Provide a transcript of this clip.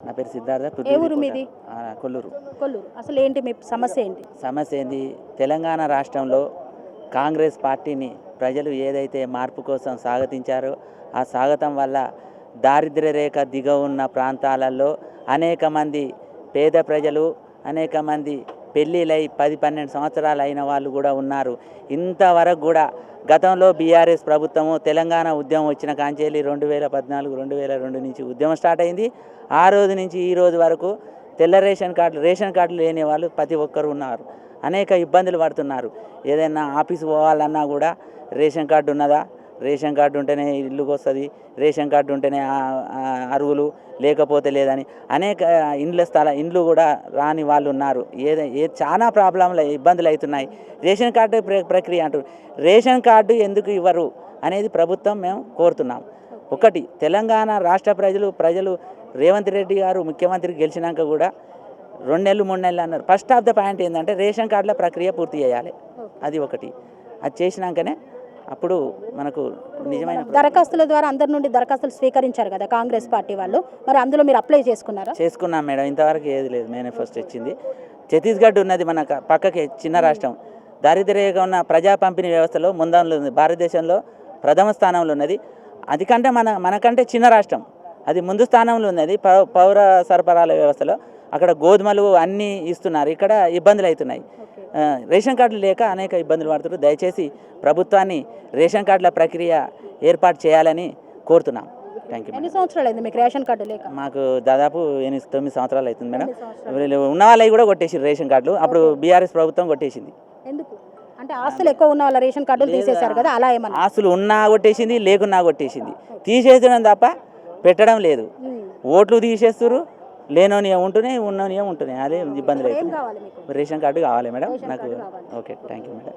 నా పేరు సిద్ధార్థ ఏ ఊరు మీది? కొల్లూరు. కొల్లూరు. అసలు ఏంటి మీ సమస్య ఏంటి? సమస్య ఏంది? తెలంగాణ రాష్ట్రంలో కాంగ్రెస్ పార్టీని ప్రజలు ఏదైతే మార్పు కోసం స్వాగతించారో ఆ స్వాగతం వల్ల దారిద్ర్య రేఖ దిగ ఉన్న ప్రాంతాలలో అనేక మంది పేద ప్రజలు అనేక మంది పెళ్ళిళ్ళై పది పన్నెండు సంవత్సరాలు అయిన వాళ్ళు కూడా ఉన్నారు. ఇంతవరకు కూడా గతంలో బీఆర్ఎస్ ప్రభుత్వము తెలంగాణ ఉద్యమం వచ్చిన కాంచేలి రెండు వేల పద్నాలుగు రెండు వేల రెండు నుంచి ఉద్యమం స్టార్ట్ అయింది. ఆ రోజు నుంచి ఈ రోజు వరకు తెల్ల రేషన్ కార్డులు రేషన్ కార్డులు లేని వాళ్ళు ప్రతి ఒక్కరు ఉన్నారు. అనేక ఇబ్బందులు పడుతున్నారు. ఏదైనా ఆఫీస్ పోవాలన్నా కూడా రేషన్ కార్డు ఉన్నదా? రేషన్ కార్డు ఉంటేనే ఇల్లుకి వస్తుంది రేషన్ కార్డు ఉంటేనే అరువులు లేకపోతే లేదని అనేక ఇండ్ల స్థల ఇండ్లు కూడా రాని వాళ్ళు ఉన్నారు. ఏదో ఏ చాలా ప్రాబ్లంలు ఇబ్బందులు అవుతున్నాయి. రేషన్ కార్డు ప్ర- ప్రక్రియ అంటారు రేషన్ కార్డు ఎందుకు ఇవ్వరు అనేది ప్రభుత్వం మేము కోరుతున్నాం. ఒకటి తెలంగాణ రాష్ట్ర ప్రజలు ప్రజలు రేవంత్ రెడ్డి గారు ముఖ్యమంత్రి గెలిచినాక కూడా రెండు నెలలు మూడు నెలలు అన్నారు. ఫస్ట్ ఆఫ్ ద పాయింట్ ఏంటంటే రేషన్ కార్డుల ప్రక్రియ పూర్తి చేయాలి. అది ఒకటి. అది చేసినాకనే అప్పుడు మనకు నిజమైన దరఖాస్తుల ద్వారా అందరి నుండి దరఖాస్తులు స్వీకరించారు కదా కాంగ్రెస్ పార్టీ వాళ్ళు. మరి అందులో మీరు అప్లై చేసుకున్నారా? చేసుకున్నాం మేడం. ఇంతవరకు ఏది లేదు. మేనిఫెస్టో వచ్చింది ఛత్తీస్గఢ్ ఉన్నది మన పక్కకి చిన్న రాష్ట్రం. దారిద్ర్యంగా ఉన్న ప్రజా పంపిణీ వ్యవస్థలో ముందంలో ఉంది. భారతదేశంలో ప్రథమ స్థానంలో ఉన్నది. అది కంటే మన మనకంటే చిన్న రాష్ట్రం. అది ముందు స్థానంలో ఉన్నది. పౌ- పౌర సరఫరాల వ్యవస్థలో. అక్కడ గోధుమలు అన్నీ ఇస్తున్నారు. ఇక్కడ ఇబ్బందులు అవుతున్నాయి. రేషన్ కార్డులు లేక అనేక ఇబ్బందులు పడుతున్నారు. దయచేసి ప్రభుత్వాన్ని రేషన్ కార్డుల ప్రక్రియ ఏర్పాటు చేయాలని కోరుతున్నాం. థ్యాంక్ యూ ఎన్ని సంవత్సరాలు అయింది మీకు రేషన్ కార్డు లేక? మాకు దాదాపు ఎనిమిది తొమ్మిది సంవత్సరాలు అవుతుంది మేడం వీళ్ళు ఉన్న వాళ్ళవి కూడా కొట్టేసి రేషన్ కార్డులు. అప్పుడు బీఆర్ఎస్ ప్రభుత్వం కొట్టేసింది. ఎందుకు? అంటే ఆస్తులు ఎక్కువ ఉన్న వాళ్ళ రేషన్ కార్డులు తీసేశారు కదా అలా ఏమన్నా? ఆస్తులు ఉన్నా కొట్టేసింది లేకున్నా కొట్టేసింది. తీసేసడం తప్ప పెట్టడం లేదు. ఓట్లు తీసేస్తారు లేనోని ఉంటున్నాయి ఉన్నోని ఉంటున్నాయి అదే కావాలి మీకు? రేషన్ కార్డు కావాలి మేడం నాకు. Okay thank you madam.